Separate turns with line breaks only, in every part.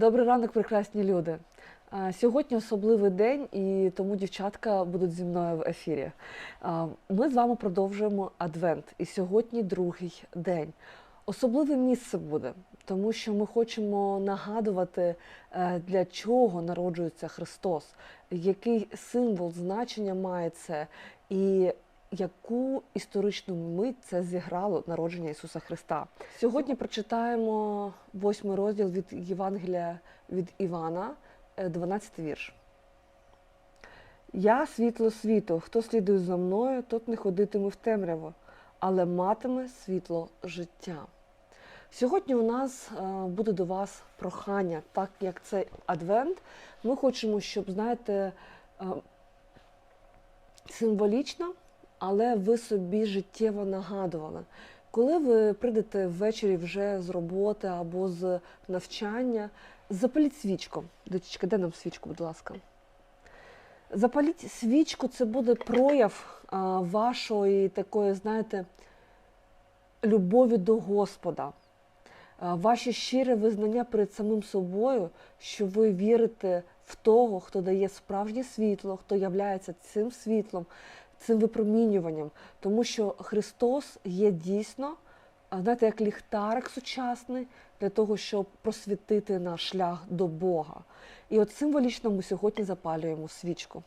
Добрий ранок, прекрасні люди. Сьогодні особливий день, і тому дівчатка будуть зі мною в ефірі. Ми з вами продовжуємо адвент, і сьогодні другий день. Особливе місце буде, тому що ми хочемо нагадувати, е, для чого народжується Христос, який символ значення має це, і яку історичну мить це зіграло народження Ісуса Христа. Сьогодні прочитаємо восьмий розділ від Євангелія від Івана, е, 12 вірш. Я світло світу. Хто слідує за мною, тот не ходитиме в темряву, але матиме світло життя. Сьогодні у нас е, буде до вас прохання, так як це адвент. Ми хочемо, щоб, знаєте, е, символічно, але ви собі життєво нагадували. Коли ви прийдете ввечері вже з роботи або з навчання, запаліть свічку. Дочечка, де нам свічку, будь ласка? Запаліть свічку, це буде прояв вашої такої, знаєте, любові до Господа. А, Ваше щире визнання перед самим собою, що ви вірите в того, хто дає справжнє світло, хто являється цим світлом, цим випромінюванням. Тому що Христос є дійсно, знаєте, як ліхтарик сучасний для того, щоб просвітити наш шлях до Бога. І от символічно ми сьогодні запалюємо свічку.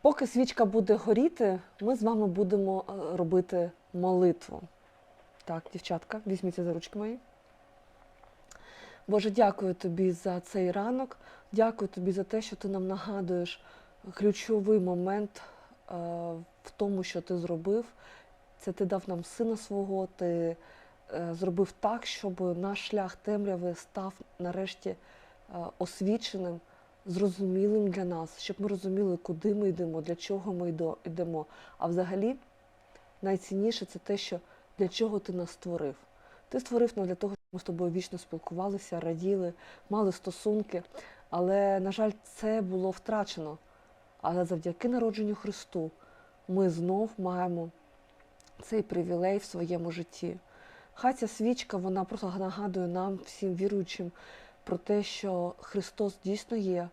Поки свічка буде горіти, ми з вами будемо е, робити молитву. Так, дівчатка, візьміться за ручки мої. Боже, дякую тобі за цей ранок. Дякую тобі за те, що ти нам нагадуєш ключовий момент е, в тому, що ти зробив. Це ти дав нам сина свого, ти е, зробив так, щоб наш шлях темряви став нарешті е, освіченим, зрозумілим для нас, щоб ми розуміли, куди ми йдемо, для чого ми йдемо. А взагалі, найцінніше це те, що для чого ти нас створив. Ти створив нас для того, щоб ми з тобою вічно спілкувалися, раділи, мали стосунки. Але, на жаль, це було втрачено. Але завдяки народженню Христу ми знов маємо цей привілей в своєму житті. Хай ця свічка вона просто нагадує нам, всім віруючим, про те, що Христос дійсно є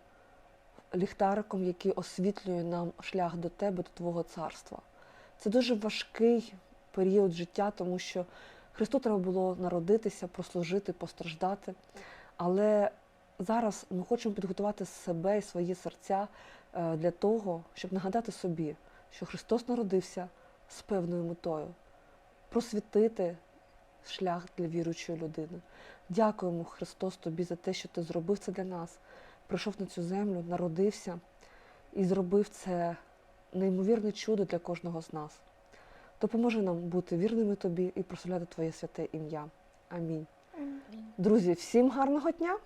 ліхтариком, який освітлює нам шлях до тебе, до Твого царства. Це дуже важкий період життя, тому що Христу треба було народитися, прослужити, постраждати. Але зараз ми хочемо підготувати себе і свої серця е, для того, щоб нагадати собі, що Христос народився з певною метою просвітити шлях для віруючої людини. Дякуємо, Христос, тобі за те, що ти зробив це для нас. Прийшов на цю землю, народився і зробив це неймовірне чудо для кожного з нас. Допоможи нам бути вірними тобі і прославляти Твоє святе ім'я. Амінь. Друзі, всім гарного дня!